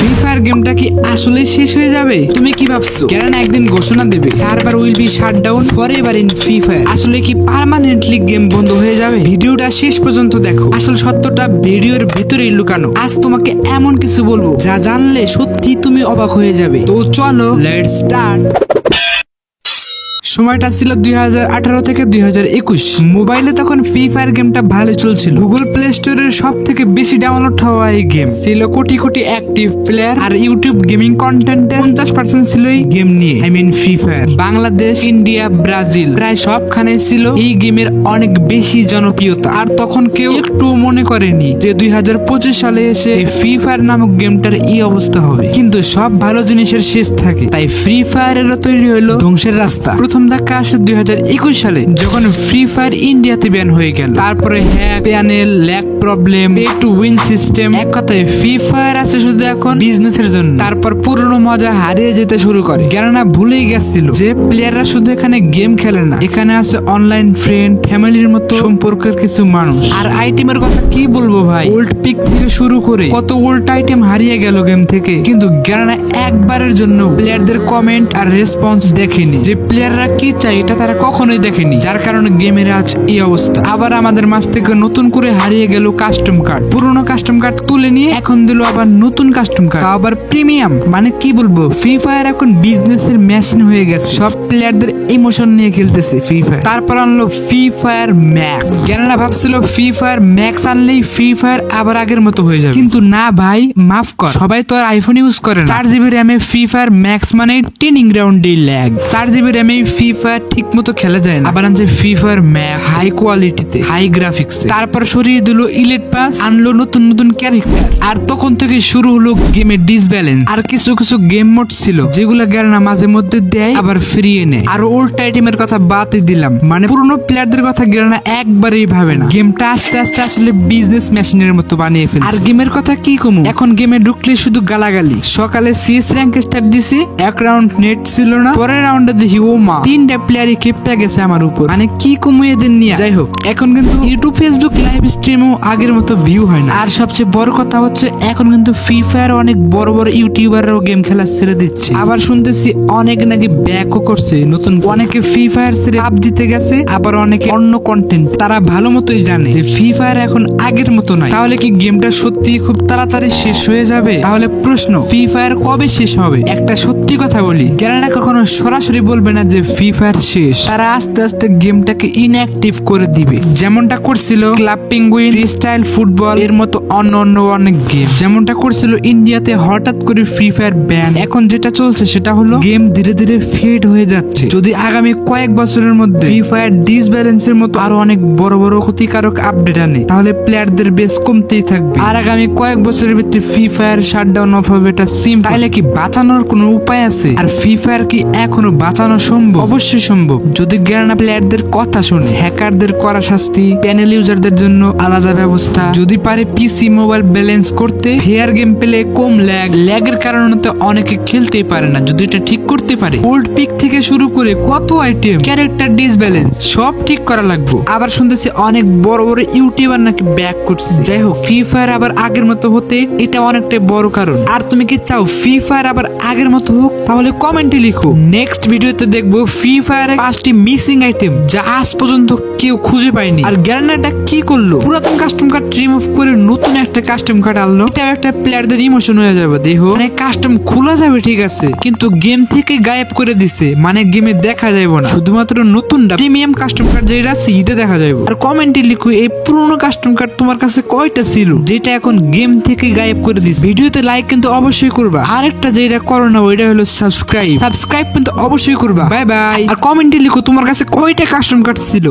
Free fire গেমটা কি আসলে শেষ হয়ে যাবে? তুমি কি ভাবছ? কেন একদিন ঘোষণা দেবে, server will be shut down forever in Free Fire আসলে কি পার্মানেন্টলি গেম বন্ধ হয়ে যাবে? ভিডিওটা শেষ পর্যন্ত দেখো। আসল সত্যটা ভিডিওর ভিতরেই লুকানো। আজ তোমাকে এমন কিছু বলব, যা জানলে সত্যি তুমি অবাক হয়ে যাবে। তো চলো লেটস স্টার্ট সময়টা ছিল দুই হাজার আঠারো থেকে দুই হাজার একুশ। মোবাইলে তখন ফ্রি ফায়ার গেমটা ভালো চলছিল। গুগল প্লে স্টোরের সব থেকে বেশি ডাউনলোড হওয়া এই গেম ছিল কোটি কোটি অ্যাক্টিভ প্লেয়ার আর ইউটিউব গেমিং কন্টেন্টে পঞ্চাশ পার্সেন্ট ছিল এই গেম নিয়ে। I mean Free Fire Bangladesh, India, Brazil প্রায় সবখানে ছিল এই গেমের অনেক বেশি জনপ্রিয়তা। আর তখন কেউ একটু মনে করেনি যে দুই হাজার পঁচিশ সালে এসে ফ্রি ফায়ার নামক গেমটার এই অবস্থা হবে। কিন্তু সব ভালো জিনিসের শেষ থাকে। তাই ফ্রি ফায়ারেরও তৈরি হলো ধ্বংসের রাস্তা। প্রথম ধাক্কা আসে দুই হাজার একুশ সালে, যখন ফ্রি ফায়ার ইন্ডিয়াতে ব্যান হয়ে গেল। তারপরে hack panel lag problem pay to win system এক কথায় ফ্রি ফায়ার আছে শুধু এখন বিজনেসের জন্য। তারপর পুরনো মজা হারিয়ে যেতে শুরু করে। কেননা ভুলেই গেছিল যে প্লেয়াররা শুধু এখানে গেম খেলে না। এখানে আছে অনলাইন ফ্রেন্ড ফ্যামিলির মতো সম্পর্কের কিছু মানুষ। আর আইটেমের কথা কি বলব ভাই? ওল্ড পিক থেকে শুরু করে কত ওল্ড আইটেম হারিয়ে গেল গেম থেকে। কিন্তু গ্যারানা একবারের জন্য প্লেয়ারদের কমেন্ট আর রেসপন্স দেখেনি। যে প্লেয়াররা কি চাই এটা তারা কখনোই দেখেনি। যার কারণে গেমের আজ এই অবস্থা। আবার আমাদের মাঝ থেকে নতুন করে হারিয়ে গেল কাস্টম কার্ড পুরনো কাস্টম কার্ড তুলে নিয়ে এখন দিল আবার নতুন কাস্টম কার্ড আবার প্রিমিয়াম মানে কি বলব ফ্রি ফায়ার এখন বিজনেসের মেশিন হয়ে গেছে। সব প্লেয়ারদের ইমোশন নিয়ে খেলতেছে ফ্রি ফায়ার তারপর আনলো ফ্রি ফায়ার ম্যাক্স জ্ঞানেরা ভাবছিল ফ্রি ফায়ার ম্যাক্স আনলেই ফ্রি ফায়ার আবার আগের মতো হয়ে যাবে। কিন্তু না ভাই, মাফ কর। সবাই তো আর আইফোন ইউজ করে চার জিবি র্যামে ফ্রি ফায়ার ম্যাক্স মানে টেনিং গ্রাউন্ড ল্যাগ চার জিবি র্যামে ফ্রি ফায়ার ঠিক মতো খেলা যায় না। আবার আনছে ফ্রি ফায়ার ম্যাক্স হাই কোয়ালিটিতে হাই গ্রাফিক্স তারপর সরিয়ে দিল ইলেট পাস আনলো নতুন নতুন ক্যারেক্টার আর তখন থেকে শুরু হলো গেমের ডিসব্যালেন্স আর কিছু কিছু গেম মোড ছিল, যেগুলো গ্যারানা মাঝে মধ্যে দেয়, আবার ফিরিয়ে নেয়। আর ওল্ড আইটেমের কথা বাদই দিলাম। মানে পুরনো প্লেয়ারদের কথা গ্যারানা একবারেই ভাবে না। গেমটা আস্তে আস্তে আসলে বিজনেস মেশিনের মতো বানিয়ে ফেলে আর গেমের কথা কি কমু? এখন গেমে ঢুকলে শুধু গালাগালি। সকালে সিএস র্যাঙ্ক স্টার্ট দিছি, এক রাউন্ড নেট ছিল না। পরের রাউন্ডে দেখি, ও মা, তিনটা প্লেয়ারই খেপে গেছে আমার উপর। মানে কি কমু এদের নিয়ে? যাই হোক, এখন কিন্তু ইউটিউব ফেসবুক লাইভ স্ট্রিমও আগের মতো ভিউ হয় না। আর সবচেয়ে বড় কথা হচ্ছে এখন কিন্তু ফ্রি ফায়ার অনেক বড় বড় ইউটিউবাররাও গেম খেলা ছেড়ে দিচ্ছে। আবার শুনতেছি অনেক নাকি ব্যাকও করছে নতুন অনেকে ফ্রি ফায়ার ছেড়ে পাবজিতে গেছে আবার অনেকে অন্য কন্টেন্ট তারা ভালো মতোই জানে যে ফ্রি ফায়ার এখন আগের মতো নয় তাহলে কি গেমটা সত্যি খুব তাড়াতাড়ি শেষ হয়ে যাবে? তাহলে প্রশ্ন ফ্রি ফায়ার কবে শেষ হবে? একটা সত্যি কথা বলি যারা কখনো সরাসরি বলবে না যে ফ্রি ফায়ার শেষ তারা আস্তে আস্তে গেমটাকে ইনঅ্যাক্টিভ করে দিবে। যেমনটা করছিল ক্লাব পেঙ্গুইন স্টাইল ফুটবল এর মতো অন্য অন্য অনেক গেম যেমনটা করছিল ইন্ডিয়াতে হঠাৎ করে ফ্রি ফায়ার ব্যান এখন যেটা চলছে সেটা হলো গেম ধীরে ধীরে ফেড হয়ে যাচ্ছে। যদি আগামী কয়েক বছরের মধ্যে ফ্রি ফায়ার ডিসব্যালেন্সের মতো আরও অনেক বড় বড় ক্ষতিকারক আপডেট আনে, তাহলে প্লেয়ারদের বেস কমতেই থাকবে। আর আগামী কয়েক বছরের ভিতরে ফ্রি ফায়ার শাটডাউন অফ হবে এটা সিম তাহলে কি বাঁচানোর কোনো উপায় আছে? আর ফ্রি ফায়ার কি এখনও বাঁচানো সম্ভব? অবশ্যই সম্ভব। যদি গ্যারানা প্লেয়ারদের কথা শুনে হ্যাকারদের করা শাস্তি প্যানেল ইউজারদের জন্য আলাদা ব্যবস্থা যদি পারে পিসি মোবাইল ব্যালেন্স করতে ফেয়ার গেম পেলে কম ল্যাগ ল্যাগের কারণে তো অনেকে খেলতেই পারে না, যদি এটা ঠিক করতে পারে। ওল্ড পিক থেকে শুরু করে কত আইটেম ক্যারেক্টার ডিসব্যালেন্স সব ঠিক করা লাগবে। আবার শুনতেছি অনেক বড় বড় ইউটিউবার নাকি ব্যাক করছে। যাই হোক ফ্রি ফায়ার আবার আগের মতো হতে এটা অনেকটাই বড় কারণ। আর তুমি কি চাও ফ্রি ফায়ার আবার আগের মতো হোক? তাহলে কমেন্টে লিখো। নেক্সট ভিডিওতে দেখব ফ্রি ফায়ারের পাঁচটি মিসিং আইটেম যা আজ পর্যন্ত কেউ খুঁজে পায়নি। আর গ্যারানাটা কি করল? পুরাতন কাস্টম কার্ড রিমুভ করে নতুন একটা কাস্টম কার্ড আনলো। এটা একটা প্লেয়ারদের ইমোশন হয়ে যাবে দেহ মানে কাস্টম খোলা যাবে ঠিক আছে। কিন্তু গেম থেকে গায়েব করে দিছে মানে গেমে দেখা যাবে না। শুধুমাত্র নতুনটা প্রিমিয়াম কাস্টম কার্ড যেটা আছে এটা দেখা যাবে আর কমেন্টে লিখো এই পুরনো কাস্টম কার্ড তোমার কাছে কয়টা ছিল? যেটা এখন গেম থেকে গায়েব করে দিছে। ভিডিওতে লাইক কিন্তু অবশ্যই করবা। আরেকটা যেটা করো না ওইটা হলো সাবস্ক্রাইব সাবস্ক্রাইব কিন্তু অবশ্যই করবা। বাই বাই আর কমেন্টে লিখো তোমার কাছে কয়টা কাস্টম কার্ড ছিল?